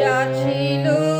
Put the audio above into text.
যা